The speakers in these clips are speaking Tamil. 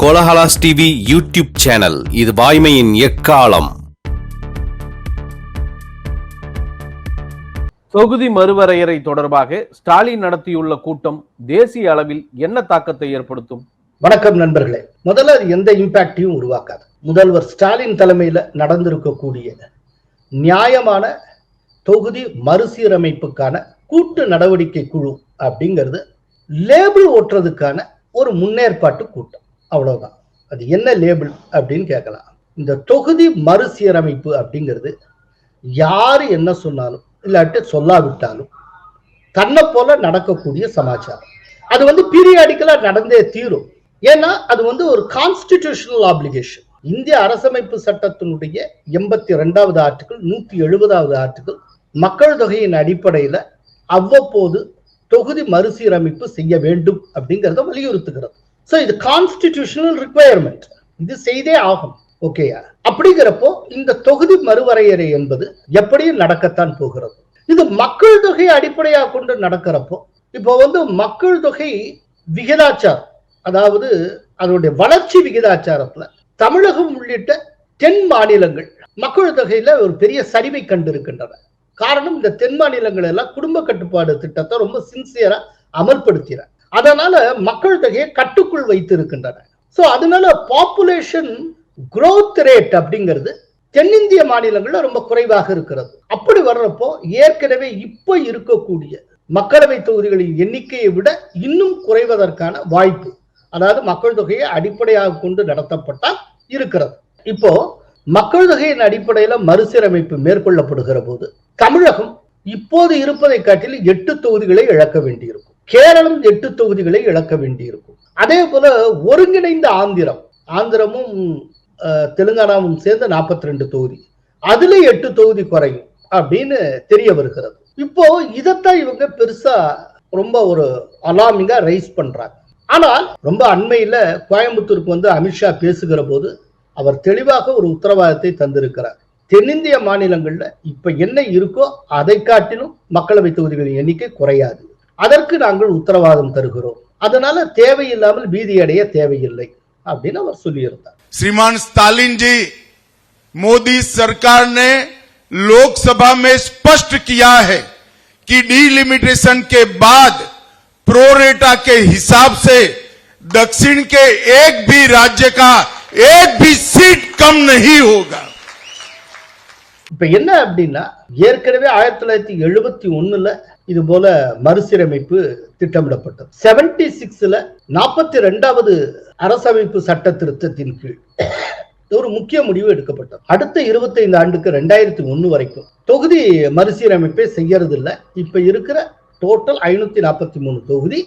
Kolahalas TV YouTube channel. இது வாய்மையின் எக்காலம். தொகுதி மறுவரையறை தொடர்பாக ஸ்டாலின் நடத்தியுள்ள கூட்டம் தேசிய அளவில் என்ன தாக்கத்தை ஏற்படுத்தும்? வணக்கம் நண்பர்களே. முதல்ல எந்த இம்பாக்டையும் உருவாக்காது. முதல்வர் ஸ்டாலின் தலைமையில நடந்திருக்கக்கூடிய நியாயமான தொகுதி மறுசீரமைப்புக்கான கூட்டு நடவடிக்கை குழு அப்படிங்கிறது லேபிள் ஓட்டுறதுக்கான ஒரு முன்னேற்பாட்டு கூட்டம். அவ்வளவுதான். அது என்ன லேபிள் அப்படின்னு கேட்கலாம். இந்த தொகுதி மறுசீரமைப்பு அப்படிங்கிறது யாரு என்ன சொன்னாலும் இல்லாட்டி சொல்லாவிட்டாலும் தன்னை போல நடக்கக்கூடிய சமாச்சாரம். அது வந்து பீரியாடிக்கலா நடந்தே தீரும். ஏன்னா அது வந்து ஒரு கான்ஸ்டிடியூஷனல் ஆப்ளிகேஷன் இந்திய அரசமைப்பு சட்டத்தினுடைய எண்பத்தி ரெண்டாவது ஆர்டிகிள் நூத்தி எழுபதாவது ஆர்டிகிள் மக்கள் தொகையின் அடிப்படையில அவ்வப்போது தொகுதி மறுசீரமைப்பு செய்ய வேண்டும் அப்படிங்கறத வலியுறுத்துகிறது. சோ இது கான்ஸ்டிடியூஷனல் ரிக்வயர்மெண்ட் இது செய்தே ஆகும். ஓகேயா அப்படிங்கிறப்போ இந்த தொகுதி மறுவரையறை என்பது எப்படியும் நடக்கத்தான் போகிறது. இது மக்கள் தொகையை அடிப்படையாக கொண்டு நடக்கிறப்போ இப்போ வந்து மக்கள் தொகை விகிதாச்சாரம் அதாவது அதனுடைய வளர்ச்சி விகிதாச்சாரத்துல தமிழகம் உள்ளிட்ட தென் மாநிலங்கள் மக்கள் தொகையில ஒரு பெரிய சரிவை கண்டிருக்கின்றன. காரணம் இந்த தென் மாநிலங்கள் எல்லாம் குடும்ப கட்டுப்பாடு திட்டத்தை ரொம்ப சின்சியரா அமல்படுத்தின. அதனால மக்கள் தொகையை கட்டுக்குள் வைத்திருக்கின்றன சோ அதனால பாப்புலேஷன் குரோத் ரேட் அப்படிங்கிறது தென்னிந்திய மாநிலங்கள்ல ரொம்ப குறைவாக இருக்கிறது. அப்படி வர்றப்போ ஏற்கனவே இப்போ இருக்கக்கூடிய மக்களவை தொகுதிகளின் எண்ணிக்கையை விட இன்னும் குறைவதற்கான வாய்ப்பு அதாவது மக்கள் தொகையை அடிப்படையாக கொண்டு நடத்தப்பட்டால் இருக்கிறது. இப்போ மக்கள் தொகையின் அடிப்படையில மறுசீரமைப்பு மேற்கொள்ளப்படுகிற போது தமிழகம் இப்போது இருப்பதை காட்டிலும் எட்டு தொகுதிகளை இழக்க வேண்டியிருக்கும். கேரளம் எட்டு தொகுதிகளை இழக்க வேண்டியிருக்கும். அதே போல ஒருங்கிணைந்த ஆந்திரம் ஆந்திரமும் தெலுங்கானாவும் சேர்ந்து நாற்பத்தி ரெண்டு தொகுதி. அதுல எட்டு தொகுதி குறையும் அப்படின்னு தெரிய வருகிறது. இப்போ இதைத்தான் இவங்க பெருசா ரொம்ப ஒரு அலாமிங்கா ரைஸ் பண்றாங்க. ஆனால் ரொம்ப அண்மையில கோயம்புத்தூருக்கு வந்து அமித்ஷா பேசுகிற போது அவர் தெளிவாக ஒரு உத்தரவாதத்தை தந்திருக்கிறார். தென்னிந்திய மாநிலங்கள்ல இப்ப என்ன இருக்கோ அதை காட்டிலும் மக்களவை தொகுதிகளின் எண்ணிக்கை குறையாது. அதற்கு நாங்கள் உத்தரவாதம் தருகிறோம் அதனால தேவையில்லாமல் பீதி அடைய தேவையில்லை அப்படின்னு அவர் சொல்லியிருந்தார் श्रीमान स्टालिन जी मोदी सरकार ने लोकसभा में स्पष्ट किया है कि डीलिमिटेशन के बाद प्रोरेटा के हिसाब से दक्षिण के एक भी राज्य का एक भी सीट कम नहीं होगा இப்ப என்ன அப்படின்னா ஏற்கனவே ஆயிரத்தி தொள்ளாயிரத்தி எழுபத்தி ஒண்ணுல இது போல மறுசீரமைப்பு திட்டமிடப்பட்டது. செவன்டி சிக்ஸ்ல நாற்பத்தி ரெண்டாவது அரசமைப்பு சட்ட திருத்தத்தின் கீழ் ஒரு முக்கிய முடிவு எடுக்கப்பட்டது. அடுத்த 25 ஆண்டுக்கு ரெண்டாயிரத்தி ஒன்னு வரைக்கும் தொகுதி மறுசீரமைப்பை செய்யறது இல்லை இப்ப இருக்கிற டோட்டல் ஐநூத்தி நாற்பத்தி மூணு தொகுதி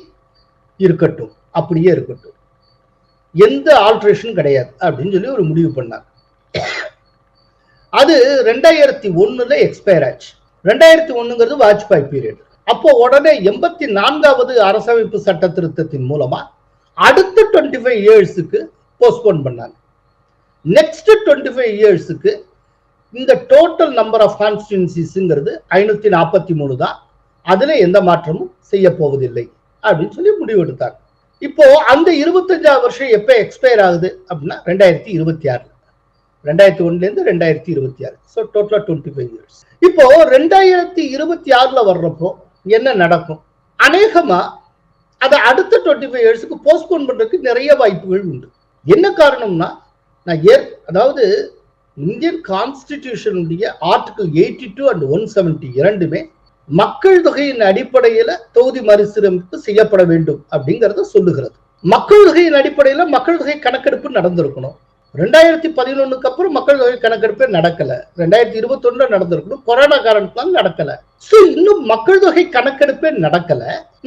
இருக்கட்டும். அப்படியே இருக்கட்டும். எந்த ஆல்ட்ரேஷன் கிடையாது அப்படின்னு சொல்லி ஒரு முடிவு பண்ணார். அது ரெண்டாயிரத்தி ஒண்ணுல எக்ஸ்பயர் ஆச்சு. ரெண்டாயிரத்தி ஒண்ணுங்கிறது வாஜ்பாய் பீரியட் அப்போ உடனே எண்பத்தி நான்காவது அரசமைப்பு சட்ட திருத்தத்தின் மூலமா அடுத்த டுவெண்ட்டி ஃபைவ் இயர்ஸுக்கு போஸ்ட்போன் பண்ணாங்க. நெக்ஸ்ட் டுவெண்ட்டி ஃபைவ் இயர்ஸுக்கு இந்த டோட்டல் நம்பர் ஆஃப் கான்ஸ்டியூன்சிஸுங்கிறது ஐநூத்தி நாற்பத்தி மூணு தான். அதுல எந்த மாற்றமும் செய்ய போவதில்லை அப்படின்னு சொல்லி முடிவெடுத்தாங்க இப்போ அந்த இருபத்தஞ்சாவது வருஷம் எப்ப எக்ஸ்பயர் ஆகுது அப்படின்னா ரெண்டாயிரத்தி இருபத்தி ஆறு ரெண்டாயிரத்தி ஒண்ணுல இருந்து ரெண்டாயிரத்தி இருபத்தி ஆறு. ஸோ டோட்டலா டுவெண்ட்டி ஃபைவ் இயர்ஸ் இப்போ ரெண்டாயிரத்தி இருபத்தி ஆறுல வர்றப்போ என்ன நடக்கும்? அநேகமா அதை அடுத்த டுவெண்ட்டி ஃபைவ் இயர்ஸுக்கு போஸ்ட்போன் பண்றதுக்கு நிறைய வாய்ப்புகள் உண்டு. என்ன காரணம்னா நான் ஏற் அதாவது Indian கான்ஸ்டிடியூஷனுடைய article eighty two and one seventy இரண்டுமே மக்கள் தொகையின் அடிப்படையில தொகுதி மறுசீரமைப்பு செய்யப்பட வேண்டும் அப்படிங்கறத சொல்லுகிறது. மக்கள் தொகையின் அடிப்படையில மக்கள் தொகை கணக்கெடுப்பு நடந்திருக்கணும். ரெண்டாயிரத்தி பதினொன்னுக்கு அப்புறம் மக்கள் தொகை கணக்கெடுப்பே நடக்கல. ரெண்டாயிரத்தி இருபத்தி ஒண்ணுல நடந்திருக்கணும். கொரோனா காரணத்தினால நடக்கல. சோ இன்னும் மக்கள் தொகை கணக்கெடுப்பே நடக்கல.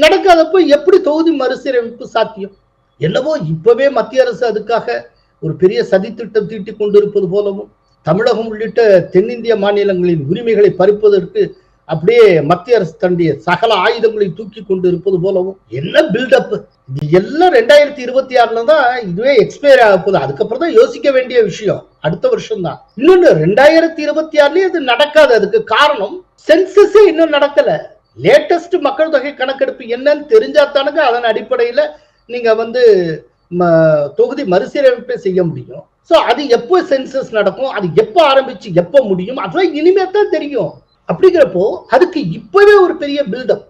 நடக்காதப்போ எப்படி தொகுதி மறுசீரமைப்பு சாத்தியம்? என்னவோ இப்பவே மத்திய அரசு அதுக்காக ஒரு பெரிய சதித்திட்டம் தீட்டிக் கொண்டிருப்பது போலவும் தமிழகம் உள்ளிட்ட தென்னிந்திய மாநிலங்களின் உரிமைகளை பறிப்பதற்கு அப்படியே மத்திய அரசு தன்னுடைய சகல ஆயுதங்களை தூக்கி கொண்டு இருப்பது போலவும் என்ன பில்டப் இது எல்லாம் ரெண்டாயிரத்தி இருபத்தி ஆறுல தான் இதுவே எக்ஸ்பயர் ஆக போகுது. அதுக்கப்புறம் தான் யோசிக்க வேண்டிய விஷயம். அடுத்த வருஷம் தான் இன்னொன்னு ரெண்டாயிரத்தி இருபத்தி ஆறுலயே அது நடக்காது. அதுக்கு காரணம் சென்சஸே இன்னும் நடக்கல. லேட்டஸ்ட் மக்கள் தொகை கணக்கெடுப்பு என்னன்னு தெரிஞ்சா தானுங்க அதன் அடிப்படையில நீங்க வந்து ம- தொகுதி மறுசீரமைப்பை செய்ய முடியும். சோ அது எப்போ சென்சஸ் நடக்கும்? அது எப்போ ஆரம்பிச்சு எப்போ முடியும்? அதெல்லாம் இனிமே தான் தெரியும். அப்படிங்கிறப்போ அதுக்கு இப்போவே ஒரு பெரிய பில்டப்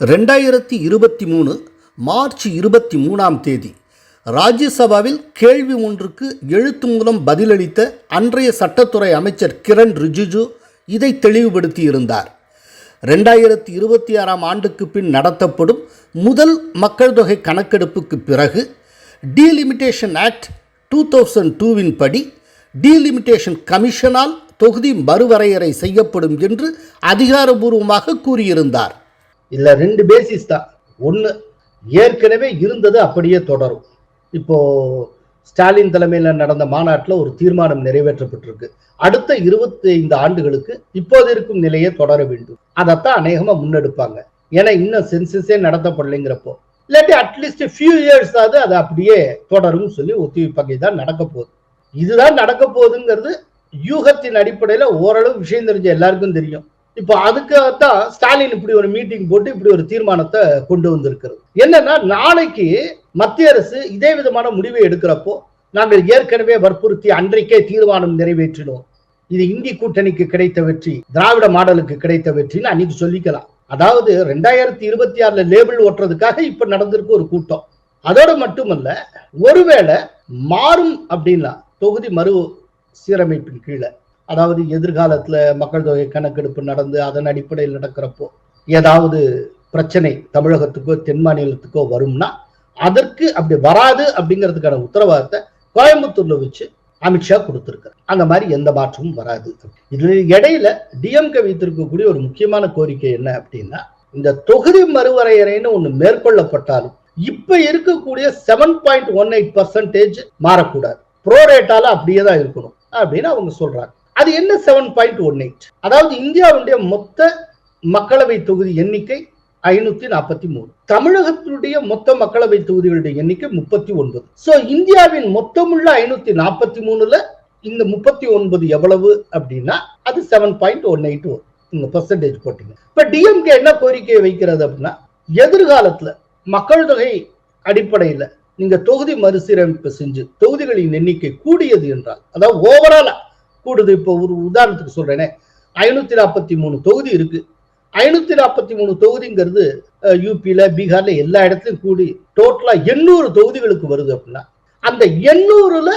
ரெண்டாயிரத்தி இருபத்தி மூணு மார்ச் இருபத்தி மூணாம் தேதி ராஜ்யசபாவில் கேள்வி ஒன்றுக்கு எழுத்து மூலம் பதிலளித்த அன்றைய சட்டத்துறை அமைச்சர் கிரண் ரிஜிஜு இதை தெளிவுபடுத்தியிருந்தார். ரெண்டாயிரத்தி இருபத்தி ஆறாம் ஆண்டுக்கு பின் நடத்தப்படும் முதல் மக்கள் தொகை கணக்கெடுப்புக்கு பிறகு டீலிமிட்டேஷன் ஆக்ட் டூ தௌசண்ட் டூவின் படி டீலிமிட்டேஷன் கமிஷனால் தொகுதி மறுவரையறை செய்யப்படும் என்று அதிகாரபூர்வமாக கூறியிருந்தார். இல்லை ரெண்டு பேசிஸ் தான். ஒன்று ஏற்கனவே இருந்தது அப்படியே தொடரும். இப்போ ஸ்டாலின் தலைமையில நடந்த மாநாட்டில் ஒரு தீர்மானம் நிறைவேற்றப்பட்டிருக்கு. அடுத்த இருபத்தி ஐந்து ஆண்டுகளுக்கு இப்போது இருக்கும் நிலையை தொடர வேண்டும். அதைத்தான் அநேகமாக முன்னெடுப்பாங்க. ஏன்னா இன்னும் சென்சஸே நடத்தப்படலைங்கிறப்போ. இல்லாட்டி அட்லீஸ்ட் ஃபியூ இயர்ஸ் ஆகுது அது அப்படியே தொடரும்னு சொல்லி ஒத்திவைப்பாங்க தான் நடக்க போகுது. இதுதான் நடக்க போகுதுங்கிறது யூகத்தின் அடிப்படையில ஓரளவு விஷயம் தெரிஞ்ச எல்லாருக்கும் தெரியும். இப்போ அதுக்காகத்தான் ஸ்டாலின் இப்படி ஒரு மீட்டிங் போட்டு இப்படி ஒரு தீர்மானத்தை கொண்டு வந்திருக்கிறது. என்னன்னா நாளைக்கு மத்திய அரசு இதே விதமான முடிவை எடுக்கிறப்போ நாங்கள் ஏற்கனவே வற்புறுத்தி அன்றைக்கே தீர்மானம் நிறைவேற்றினோம். இது இந்தி கூட்டணிக்கு கிடைத்த வெற்றி திராவிட மாடலுக்கு கிடைத்த வெற்றின்னு அன்னைக்கு சொல்லிக்கலாம். அதாவது ரெண்டாயிரத்தி இருபத்தி ஆறுல லேபிள் ஓட்டுறதுக்காக இப்ப நடந்திருக்கு ஒரு கூட்டம். அதோடு மட்டுமல்ல ஒருவேளை மாறும் அப்படின்னா தொகுதி மறு சீரமைப்பின் கீழே. அதாவது எதிர்காலத்துல மக்கள் தொகை கணக்கெடுப்பு நடந்து அதன் அடிப்படையில் நடக்கிறப்போ ஏதாவது பிரச்சனை தமிழகத்துக்கோ தென் மாநிலத்துக்கோ வரும்னா அதற்கு அப்படி வராது அப்படிங்கிறதுக்கான உத்தரவாதத்தை கோயம்புத்தூர்ல வச்சு அமித்ஷா கொடுத்திருக்காரு. அந்த மாதிரி எந்த மாற்றமும் வராது. இதுல இடையில டிஎம்கே வைத்திருக்கக்கூடிய ஒரு முக்கியமான கோரிக்கை என்ன அப்படின்னா இந்த தொகுதி மறுவரையறைன்னு ஒண்ணு மேற்கொள்ளப்பட்டாலும் இப்ப இருக்கக்கூடிய seven point one eight percentage மாறக்கூடாது. ப்ரோரேட்டால அப்படியே தான் இருக்கணும். அப்படின்னு அவங்க சொல்றாங்க. அது என்ன செவன் பாயிண்ட் ஒன் எயிட் அதாவது இந்தியாவுடைய மொத்த மக்களவை தொகுதி எண்ணிக்கை ஐநூத்தி நாற்பத்தி மூணு. தமிழகத்தினுடைய மொத்த மக்களவை தொகுதிகளுடைய எண்ணிக்கை முப்பத்தி ஒன்பது. சோ இந்தியாவின் மொத்தமுள்ள ஐநூத்தி நாற்பத்தி மூணுல இந்த முப்பத்தி ஒன்பது எவ்வளவு அப்படின்னா அது செவன் பாயிண்ட் ஒன் எயிட் வரும். இந்த பெர்சன்டேஜ் போட்டீங்க. இப்ப டிஎம்கே என்ன கோரிக்கையை வைக்கிறது அப்படின்னா எதிர்காலத்துல மக்கள் தொகை அடிப்படையில நீங்க தொகுதி மறுசீரமைப்பு செஞ்சு தொகுதிகளின் எண்ணிக்கை கூடியது என்றால் அதாவது ஓவராலா கூடுது. இப்போ ஒரு உதாரணத்துக்கு சொல்றேனே. ஐநூத்தி நாற்பத்தி மூணு தொகுதி இருக்கு. ஐநூத்தி நாற்பத்தி மூணு தொகுதிங்கிறது யூபியில பீகார்ல எல்லா இடத்துலயும் கூடி டோட்டலா எண்ணூறு தொகுதிகளுக்கு வருது அப்படின்னா அந்த எண்ணூறுல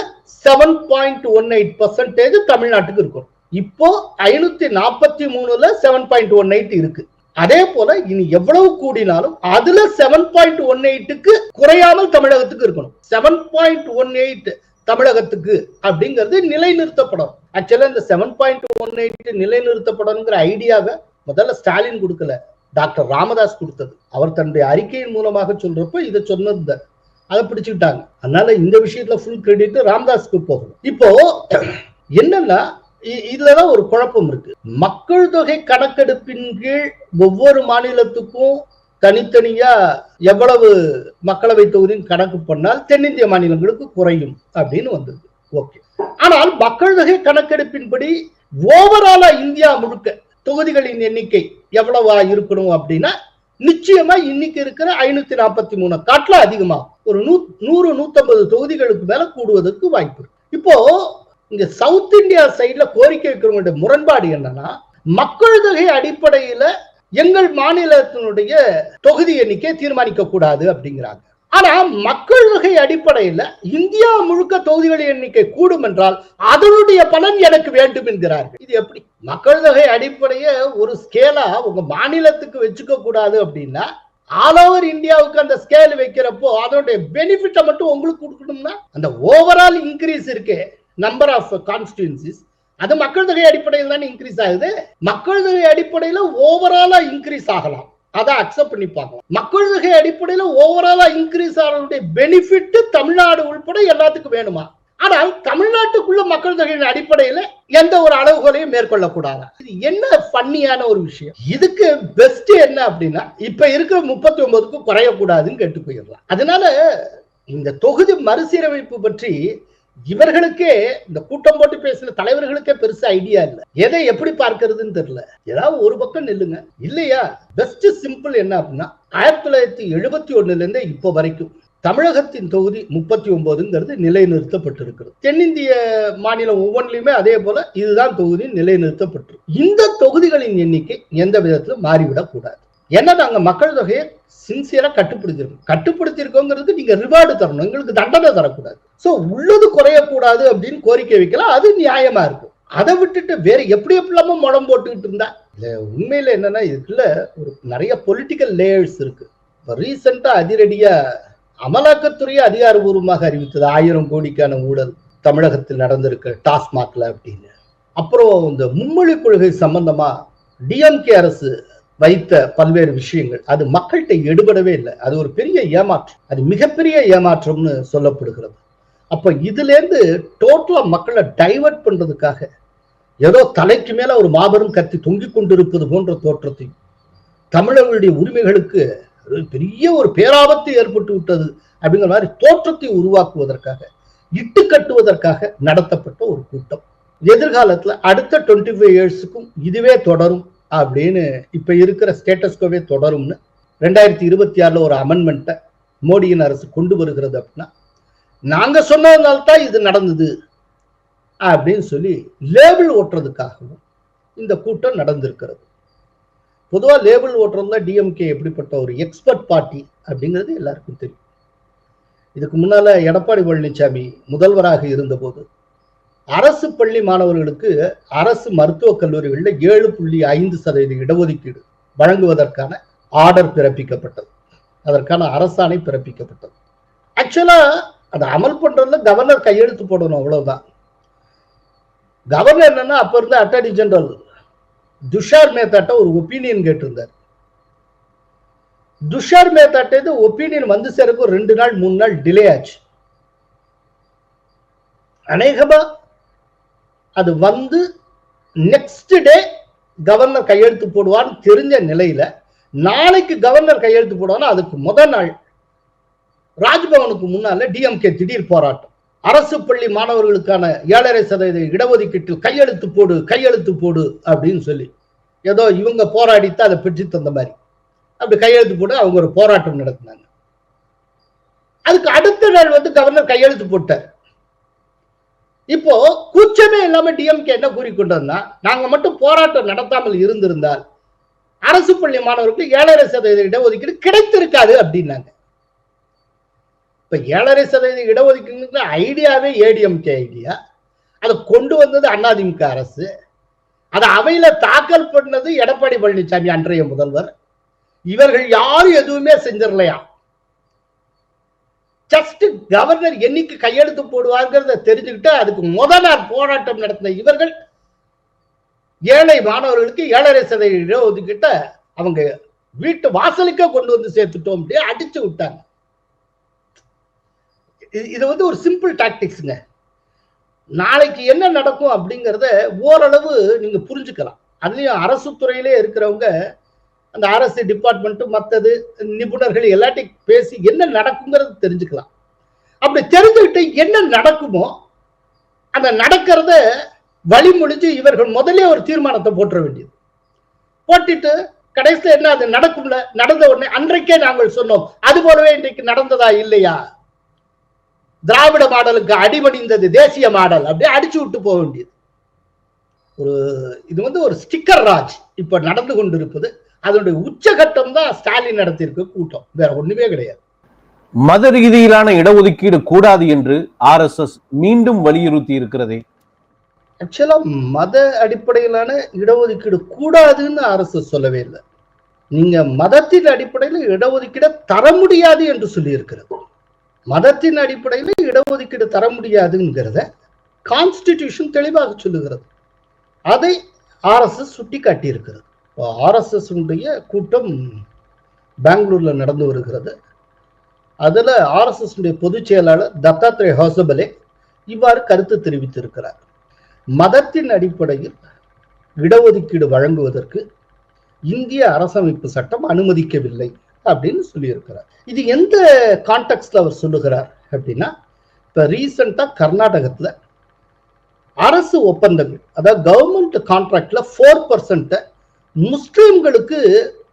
seven point one eight percentage தமிழ்நாட்டுக்கு இருக்கும். இப்போ ஐநூத்தி நாற்பத்தி மூணுல செவன் பாயிண்ட் ஒன் எயிட் இருக்கு. அதே போல இனி எவ்வளவு கூடினாலும் அதுல செவன் பாயிண்ட் ஒன் எயிட்டுக்கு குறையாமல் தமிழகத்துக்கு இருக்கணும். செவன் பாயிண்ட் ஒன் எயிட் தமிழகத்துக்கு அப்படிங்கிறது நிலைநிறுத்தப்படும். ஆக்சுவலா இந்த செவன் பாயிண்ட் ஒன் எயிட் நிலைநிறுத்தப்படும்ங்கிற ஐடியாவை முதல்ல ஸ்டாலின் கொடுக்கல. டாக்டர் ராமதாஸ் கொடுத்தது. அவர் தன்னுடைய அறிக்கையின் மூலமாக சொல்றப்ப இதை சொன்னது அதை பிடிச்சுக்கிட்டாங்க. அதனால இந்த விஷயத்துல ஃபுல் கிரெடிட் ராமதாஸ்க்கு போகணும். இப்போ என்னன்னா இதுலதான் ஒரு குழப்பம் இருக்கு. மக்கள் தொகை கணக்கெடுப்பின் கீழ் ஒவ்வொரு மாநிலத்துக்கும் தனித்தனியா எவ்வளவு மக்களவை தொகுதியும் கணக்கு பண்ணால் தென்னிந்திய மாநிலங்களுக்கு குறையும் அப்படின்னு வந்தது. ஓகே. ஆனால் மக்கள் தொகை கணக்கெடுப்பின்படி ஓவராலா இந்தியா முழுக்க தொகுதிகளின் எண்ணிக்கை எவ்வளவா இருக்கணும் அப்படின்னா நிச்சயமா இன்னைக்கு இருக்கிற ஐநூத்தி நாற்பத்தி மூணு காட்டுல அதிகமா ஒரு நூ நூறு நூத்தம்பது தொகுதிகளுக்கு மேல கூடுவதற்கு வாய்ப்பு இருக்கு. இப்போ இங்க சவுத் இந்தியா சைட்ல கோரிக்கை வைக்கிறவங்களுடைய முரண்பாடு என்னன்னா மக்கள் தொகை அடிப்படையில எங்கள் மாநிலத்தினுடைய தொகுதி எண்ணிக்கை தீர்மானிக்க கூடாது அப்படிங்கிறாங்க. ஆனா மக்கள் தொகை அடிப்படையில இந்தியா முழுக்க தொகுதிகளின் எண்ணிக்கை கூடும் என்றால் அதனுடைய பலன் எனக்கு வேண்டும் என்கிறார்கள். இது எப்படி? மக்கள் தொகை அடிப்படைய ஒரு ஸ்கேலா உங்க மாநிலத்துக்கு வச்சுக்க கூடாது அப்படின்னா ஆல் ஓவர் இந்தியாவுக்கு அந்த ஸ்கேல் வைக்கிறப்போ அதனுடைய பெனிஃபிட்டை மட்டும் உங்களுக்கு கொடுக்கணும்னா அந்த ஓவரால் இன்க்ரீஸ் இருக்கே. நம்பர் ஆஃப் கான்ஸ்டியூன்சிஸ் அது மக்கள் தொகை அடிப்படையில் தானே இன்க்ரீஸ் ஆகுது. மக்கள் தொகை அடிப்படையில ஓவராலா இன்க்ரீஸ் ஆகலாம். அதை அக்செப்ட் பண்ணிப்பாங்க மக்கள் தொகை அடிப்படையில ஓவராலா இன்க்ரீஸ் ஆகிறதுடைய பெனிஃபிட் தமிழ்நாடு உள்பட எல்லாத்துக்கும் வேணுமா? ஆனால் தமிழ்நாட்டுக்குள்ள மக்கள் தொகையின் அடிப்படையில எந்த ஒரு அளவுகளையும் மேற்கொள்ளக்கூடாது? இது என்ன பண்ணியான ஒரு விஷயம்? இதுக்கு பெஸ்ட் என்ன அப்படின்னா இப்ப இருக்கிற முப்பத்தி ஒன்பதுக்கும் குறையக்கூடாதுன்னு கேட்டு போயிடலாம். அதனால இந்த தொகுதி மறுசீரமைப்பு பற்றி இவர்களுக்கே இந்த கூட்டம் போட்டு பேசின தலைவர்களுக்கே பெருசு ஐடியா இல்ல. எதை எப்படி பார்க்கறதுன்னு தெரியல. ஏதாவது ஒரு பக்கம் நில்லுங்க. இல்லையா? பெஸ்ட் சிம்பிள் என்ன அப்படின்னா ஆயிரத்தி தொள்ளாயிரத்தி எழுபத்தி ஒண்ணுல இருந்து இப்போ வரைக்கும் தமிழகத்தின் தொகுதி முப்பத்தி ஒன்பதுங்கிறது நிலைநிறுத்தப்பட்டிருக்கிறது. தென்னிந்திய மாநிலம் ஒவ்வொன்றிலுமே அதே போல இதுதான் தொகுதி நிலைநிறுத்தப்பட்டிருக்கு. இந்த தொகுதிகளின் எண்ணிக்கை எந்த விதத்திலும் மாறிவிடக் கூடாது ஏன்னா நாங்க மக்கள் தொகையை சின்சியரா கட்டுப்படுத்திருக்கோம். கட்டுப்படுத்திருக்கோங்கிறதுக்கு நீங்க ரிவார்டு தரணும். எங்களுக்கு தண்டனை தரக்கூடாது. ஸோ உள்ளது குறையக்கூடாது அப்படின்னு கோரிக்கை வைக்கலாம் அது நியாயமா இருக்கும் அதை விட்டுட்டு வேற எப்படி எப்படிலாமோ முடம் போட்டுக்கிட்டு இருந்தா? இல்ல உண்மையில என்னன்னா இதுக்குள்ள ஒரு நிறைய பொலிட்டிக்கல் லேயர்ஸ் இருக்கு. இப்ப ரீசெண்டா அதிரடியா அமலாக்கத்துறையை அதிகாரபூர்வமாக அறிவித்தது. ஆயிரம் கோடிக்கான ஊழல் தமிழகத்தில் நடந்திருக்கு டாஸ்மாக்ல அப்படின்னு. அப்புறம் இந்த மும்மொழி கொள்கை சம்பந்தமா டிஎம்கே அரசு வைத்த பல்வேறு விஷயங்கள். அது மக்கள்கிட்ட எடுபடவே இல்லை. அது ஒரு பெரிய ஏமாற்றம். அது மிகப்பெரிய ஏமாற்றம்னு சொல்லப்படுகிறது. அப்போ இதுலேருந்து டோட்டலாக டோட்டலா மக்களை டைவர்ட் பண்றதுக்காக ஏதோ தலைக்கு மேல ஒரு மாபெரும் கத்தி தொங்கிக் கொண்டிருப்பது போன்ற தோற்றத்தையும் தமிழர்களுடைய உரிமைகளுக்கு ஒரு பெரிய ஒரு பேராபத்து ஏற்பட்டு விட்டது அப்படிங்கிற மாதிரி தோற்றத்தை உருவாக்குவதற்காக இட்டு கட்டுவதற்காக நடத்தப்பட்ட ஒரு கூட்டம். எதிர்காலத்துல அடுத்த டுவெண்ட்டி ஃபைவ் இயர்ஸுக்கும் இதுவே தொடரும் அப்படின்னு இப்ப இருக்கிற ஸ்டேட்டஸ்கோவே தொடரும்னு ரெண்டாயிரத்தி இருபத்தி ஆறுல ஒரு அமெண்ட்மெண்ட்டை மோடியின் அரசு கொண்டு வருகிறது அப்படின்னா நாங்க சொன்னதுனால தான் இது நடந்தது அப்படின்னு சொல்லி லேபிள் ஓட்டுறதுக்காகவும் இந்த கூட்டம் நடந்திருக்கிறது. பொதுவாக லேபிள் ஓட்டுறதுல டிஎம்கே எப்படிப்பட்ட ஒரு எக்ஸ்பர்ட் பார்ட்டி அப்படிங்கிறது எல்லாருக்கும் தெரியும். இதுக்கு முன்னால எடப்பாடி பழனிசாமி முதல்வராக இருந்தபோது அரசு பள்ளி மாணவர்களுக்கு அரசு மருத்துவக் கல்லூரிகளில் ஏழு புள்ளி ஐந்து சதவீத இடஒதுக்கீடு வழங்குவதற்கான ஆர்டர் பிறப்பிக்கப்பட்டது. அதற்கான அரசாணை பிறப்பிக்கப்பட்டது. ஆக்சுவலா அதை அமல் பண்றதுல கவர்னர் கையெழுத்து போடணும் அவ்வளவுதான். கவர்னர் என்னன்னா அப்ப இருந்த அட்டார்னி ஜெனரல் துஷார் மேத்தாட்ட ஒரு ஒப்பீனியன் கேட்டிருந்தார். துஷார் மேத்தாட்டது ஒப்பீனியன் வந்து சேரக்கு ஒரு ரெண்டு நாள் மூணு நாள் டிலே ஆச்சு. அநேகமா அது வந்து நெக்ஸ்ட் டே கவர்னர் கையெழுத்து போடுவான்னு தெரிஞ்ச நிலையில நாளைக்கு கவர்னர் கையெழுத்து போடுவான்னா அதுக்கு முதல் நாள் ராஜ்பவனுக்கு முன்னால டிஎம்கே திடீர் போராட்டம். அரசு பள்ளி மாணவர்களுக்கான ஏழரை சதவீத இடஒதுக்கீட்டில் கையெழுத்து போடு கையெழுத்து போடு அப்படின்னு சொல்லி. ஏதோ இவங்க போராடித்து அதை பெற்று தந்த மாதிரி. அப்படி கையெழுத்து போட்டு அவங்க ஒரு போராட்டம் நடத்தினாங்க. அதுக்கு அடுத்த நாள் வந்து கவர்னர் கையெழுத்து போட்டார். இப்போ கூச்சமே இல்லாம டிஎம்கே என்ன கூறிக்கொண்டதுன்னா நாங்க மட்டும் போராட்டம் நடத்தாமல் இருந்திருந்தால் அரசு பள்ளி மாணவர்களுக்கு ஏழரை சதவீத இடஒதுக்கீடு கிடைத்திருக்காது அப்படின்னாங்க. இப்ப ஏழரை சதவீத இடஒதுக்கீடுங்கிற ஐடியாவே ஏடிஎம்கே ஐடியா. அதை கொண்டு வந்தது அதிமுக அரசு. அதை அவையில தாக்கல் பண்ணது எடப்பாடி பழனிசாமி அன்றைய முதல்வர். இவர்கள் யாரும் எதுவுமே செஞ்சிடலையா? ஜஸ்ட் கவர்னர் என்னைக்கு கையெழுத்து போடுவாங்கிறத தெரிஞ்சுக்கிட்டு அதுக்கு முத நாள் போராட்டம் நடத்தின இவர்கள் ஏழை மாணவர்களுக்கு ஏழரை சதவீத இடஒதுக்கீட்டை அவங்க வீட்டு வாசலுக்கே கொண்டு வந்து சேர்த்துட்டோம் அப்படியே அடிச்சு விட்டாங்க. இது- வந்து ஒரு சிம்பிள் டாக்டிக்ஸுங்க நாளைக்கு என்ன நடக்கும் அப்படிங்கிறத ஓரளவு நீங்க புரிஞ்சுக்கலாம். அதுலயும் அரசு துறையிலே இருக்கிறவங்க அந்த அரசு டிபார்ட்மெண்ட்டு மற்றது நிபுணர்கள் எல்லாத்தையும் பேசி என்ன நடக்குங்கிறது தெரிஞ்சுக்கலாம். அப்படி தெரிஞ்சுக்கிட்டு என்ன நடக்குமோ அந்த நடக்கிறத வழிமொழிஞ்சு இவர்கள் முதல்ல ஒரு தீர்மானத்தை போட்டுற வேண்டியது. போட்டுட்டு கடைசியில் என்ன அது நடக்கும்ல நடந்த உடனே அன்றைக்கே நாங்கள் சொன்னோம் அது போலவே இன்றைக்கு நடந்ததா இல்லையா? திராவிட மாடலுக்கு அடிபணிந்தது தேசிய மாடல். அப்படியே அடிச்சு விட்டு போக வேண்டியது. ஒரு இது வந்து ஒரு ஸ்டிக்கர் ராஜ் இப்ப நடந்து கொண்டிருப்பது. அதனுடைய உச்சகட்டம் தான் ஸ்டாலின் நடத்தியிருக்க கூட்டம். வேற ஒண்ணுமே கிடையாது. மத ரீதியிலான இடஒதுக்கீடு கூடாது என்று ஆர்எஸ்எஸ் மீண்டும் வலியுறுத்தி இருக்கிறதே. ஆக்சுவலா மத அடிப்படையிலான இடஒதுக்கீடு கூடாதுன்னு அரசு சொல்லவே இல்லை. நீங்க மதத்தின் அடிப்படையில் இடஒதுக்கீடு தர முடியாது என்று சொல்லி இருக்கிறது மதத்தின் அடிப்படையில் இடஒதுக்கீடு தர முடியாதுங்கிறத கான்ஸ்டிடியூஷன் தெளிவாக சொல்லுகிறது. அதை ஆர்எஸ்எஸ் சுட்டி காட்டியிருக்கிறது ஆர்எஸ்எஸ் உடைய கூட்டம் பெங்களூர்ல நடந்து வருகிறது. அதில் ஆர்எஸ்எஸ் பொதுச் செயலாளர் தத்தாத்ரே ஹோசபலே இவ்வாறு கருத்து தெரிவித்திருக்கிறார். மதத்தின் அடிப்படையில் இடஒதுக்கீடு வழங்குவதற்கு இந்திய அரசமைப்பு சட்டம் அனுமதிக்கவில்லை. அப்படின்னு சொல்லியிருக்கிறார். இது எந்த கான்டெக்ட்ல அவர் சொல்லுகிறார் அப்படின்னா இப்ப ரீசெண்டா கர்நாடகத்துல அரசு ஒப்பந்தங்கள் அதாவது கவர்மெண்ட் கான்ட்ராக்டில் ஃபோர் பர்சன்ட்டை முஸ்லீம்களுக்கு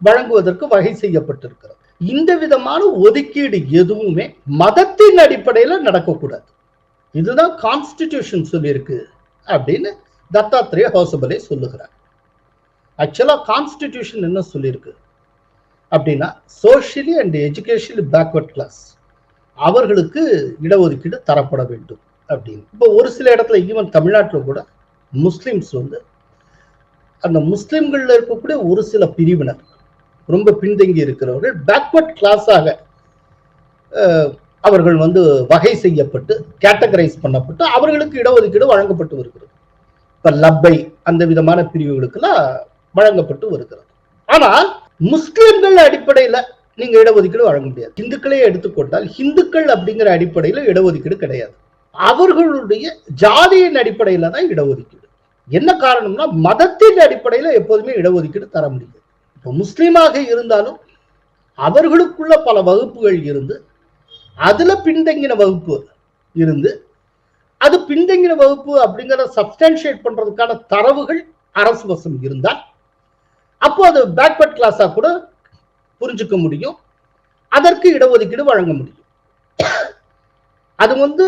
வழங்குவதற்கு வகை செய்யப்பட்டிருக்கிறது. இந்த விதமான ஒதுக்கீடு எதுவுமே மதத்தின் அடிப்படையில நடக்கக்கூடாது. இதுதான் கான்ஸ்டிடியூஷன் சொல்லியிருக்கு அப்படின்னு தத்தாத்திரேய ஹோசபலே சொல்லுகிறார். ஆக்சுவலா கான்ஸ்டிடியூஷன் என்ன சொல்லியிருக்கு? அப்படின்னா socially and educationally backward class அவர்களுக்கு இடஒதுக்கீடு தரப்பட வேண்டும் அப்படின்னு. இப்போ ஒரு சில இடத்துல ஈவன் தமிழ்நாட்டில் கூட முஸ்லீம்ஸ் வந்து அந்த முஸ்லிம்கள்ல இருக்கக்கூடிய ஒரு சில பிரிவினர் ரொம்ப பின்தங்கி இருக்கிறவர்கள் பேக்வர்ட் கிளாஸாக அவர்கள் வந்து வகை செய்யப்பட்டு கேட்டகரைஸ் பண்ணப்பட்டு அவர்களுக்கு இடஒதுக்கீடு வழங்கப்பட்டு வருகிறது. இப்போ லப்பை அந்த விதமான பிரிவுகளுக்கெல்லாம் வழங்கப்பட்டு வருகிறது. ஆனால் முஸ்லிம்கள் அடிப்படையில நீங்க இடஒதுக்கீடு வழங்க முடியாது. இந்துக்களே எடுத்துக்கொண்டால் இந்துக்கள் அப்படிங்கிற அடிப்படையில இடஒதுக்கீடு கிடையாது. அவர்களுடைய ஜாதியின் அடிப்படையில தான் இடஒதுக்கீடு. என்ன காரணம்னா மதத்தின் அடிப்படையில எப்போதுமே இடஒதுக்கீடு தர முடியாது. இப்போ முஸ்லீமாக இருந்தாலும் அவர்களுக்குள்ள பல வகுப்புகள் இருந்து அதுல பின்தங்கின வகுப்பு இருந்து அது பின்தங்கின வகுப்பு அப்படிங்கிறத சப்ஸ்டான்ஷியேட் பண்றதுக்கான தரவுகள் அரசு வசம் இருந்தால் அப்போ அது பேக்வர்ட் கிளாஸா கூட புரிஞ்சுக்க முடியும். அதற்கு இடஒதுக்கீடு வழங்க முடியும். அது வந்து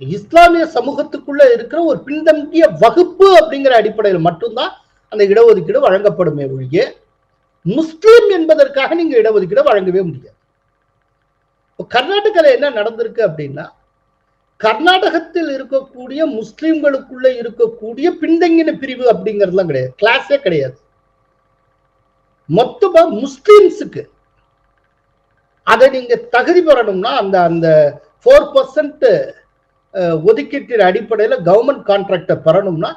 இஸ்லாமிய சமூகத்துக்குள்ள இருக்கிற ஒரு பின்தங்கிய வகுப்பு அப்படிங்கிற அடிப்படையில் மட்டும்தான் அந்த இடஒதுக்கீடு வழங்கப்படுமே ஒழிய முஸ்லீம் என்பதற்காக நீங்க இடஒதுக்கீடு வழங்கவே முடியாது. கர்நாடகால என்ன நடந்திருக்கு அப்படின்னா கர்நாடகத்தில் இருக்கக்கூடிய முஸ்லிம்களுக்குள்ள இருக்கக்கூடிய பின்தங்கின பிரிவு அப்படிங்கிறதுலாம் கிடையாது. கிளாஸே கிடையாது. மொத்தமா முஸ்லிம்ஸுக்கு. அதை நீங்க தகுதி பெறணும்னா அந்த அந்த ஃபோர் பர்சன்ட் ஒதுக்கீட்டின் அடிப்படையில் கவர்மெண்ட் கான்ட்ராக்டை பெறணும்னா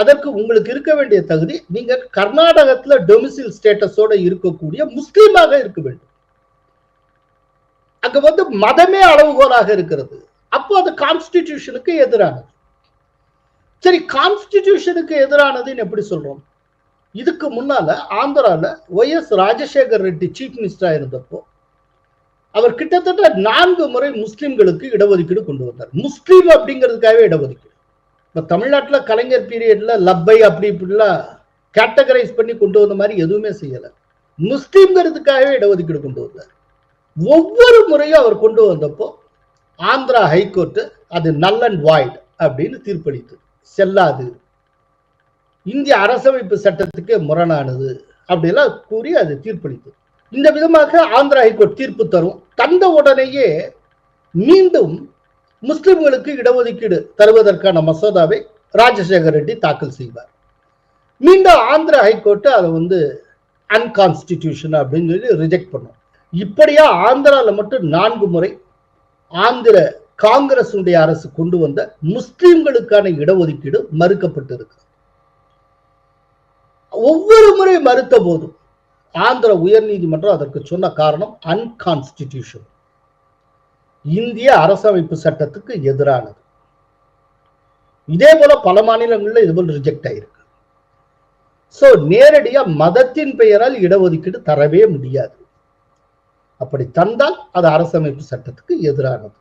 அதற்கு உங்களுக்கு இருக்க வேண்டிய தகுதி நீங்க கர்நாடகத்துல டொமிசில் ஸ்டேட்டஸோட இருக்கக்கூடிய முஸ்லீமாக இருக்க வேண்டும். அங்க வந்து மதமே அளவுகோலாக இருக்கிறது. அப்போ அது கான்ஸ்டிடியூஷனுக்கு எதிரானது. சரி கான்ஸ்டிடியூஷனுக்கு எதிரானதுன்னு எப்படி சொல்றோம்? இதுக்கு முன்னால ஆந்திரால Y S Rajasekhar Reddy chief மினிஸ்டரா இருந்தப்போ அவர் கிட்டத்தட்ட நான்கு முறை முஸ்லிம்களுக்கு இடஒதுக்கீடு கொண்டு வந்தார். முஸ்லீம் அப்படிங்கிறதுக்காகவே இடஒதுக்கீடு. இப்ப தமிழ்நாட்டுல கலைஞர் பீரியட்ல லப்பை அப்படி இப்படிலாம் கேட்டகரைஸ் பண்ணி கொண்டு வந்த மாதிரி எதுவுமே செய்யல. முஸ்லீம்ங்கிறதுக்காகவே இடஒதுக்கீடு கொண்டு வந்தார். ஒவ்வொரு முறையும் அவர் கொண்டு வந்தப்போ ஆந்திரா ஹைகோர்ட்டு அது நல் அண்ட் வாய்ட் அப்படின்னு தீர்ப்பளித்தது. செல்லாது. இந்திய அரசமைப்பு சட்டத்துக்கு முரணானது அப்படிலாம் கூறி அது தீர்ப்பளித்தது இந்த விதமாக ஆந்திரா ஹைகோர்ட் தீர்ப்பு தரும். தந்த உடனேயே மீண்டும் முஸ்லிம்களுக்கு இடஒதுக்கீடு தருவதற்கான மசோதாவை ராஜசேகர் ரெட்டி தாக்கல் செய்வார். மீண்டும் ஆந்திரா ஹைகோர்ட் அதை வந்து அன்கான்ஸ்டிடியூஷன் அப்படின்னு சொல்லி ரிஜெக்ட் பண்ணும். இப்படியா ஆந்திரால மட்டும் நான்கு முறை ஆந்திர காங்கிரஸ் அரசு கொண்டு வந்த முஸ்லிம்களுக்கான இடஒதுக்கீடு மறுக்கப்பட்டிருக்கு. ஒவ்வொரு முறை மறுத்த போதும் ஆந்திர உயர்நீதிமன்றம் அதற்கு சொன்ன காரணம் அன்கான்ஸ்டிடியூஷன் இந்திய அரசமைப்பு சட்டத்துக்கு எதிரானது. இதே போல பல மாநிலங்களில் இது போல ரிஜெக்ட் ஆயிருக்கு. சோ நேரடியா மதத்தின் பெயரால் இடஒதுக்கீடு தரவே முடியாது. அப்படி தந்தால் அது அரசமைப்பு சட்டத்துக்கு எதிரானது.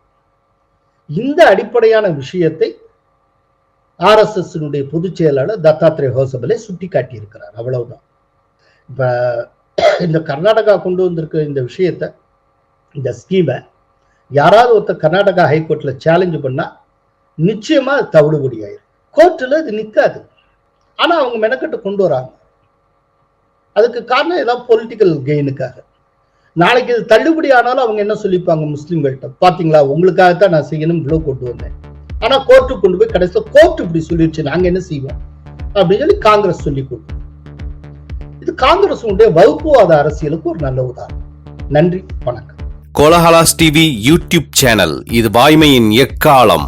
இந்த அடிப்படையான விஷயத்தை ஆர் எஸ் எஸ் பொதுச் செயலாளர் தத்தாத்ரே ஹோசபலே சுட்டி காட்டியிருக்கிறார் அவ்வளவுதான். இப்ப இந்த கர்நாடகா கொண்டு வந்திருக்க இந்த விஷயத்த இந்த ஸ்கீமை யாராவது ஒருத்தர் கர்நாடகா ஹைகோர்ட்ல சேலஞ்சு பண்ணா நிச்சயமா அது தவிடுபடி ஆயிரும். கோர்ட்டில் இது நிற்காது ஆனா அவங்க மெனக்கட்டு கொண்டு வராங்க. அதுக்கு காரணம் ஏதாவது பொலிட்டிக்கல் கெயினுக்காக நாளைக்கு இது தள்ளுபடி ஆனாலும் அவங்க என்ன சொல்லிப்பாங்க முஸ்லிம்கள்ட்ட? பார்த்தீங்களா உங்களுக்காகத்தான் நான் செய்யணும் இவ்வளோ கொண்டு வந்தேன். ஆனா கோர்ட்டு கொண்டு போய் கடைசியில் கோர்ட் இப்படி சொல்லிடுச்சு நாங்க என்ன செய்வோம்? அப்படின்னு சொல்லி காங்கிரஸ் சொல்லி கொடுக்கும் இது காங்கிரஸ் வகுப்புவாத அரசியலுக்கு ஒரு நல்ல உதாரணம். நன்றி வணக்கம். கோலஹலாஸ் டிவி யூடியூப் சேனல் இது வாய்மையின் எக்காலம்.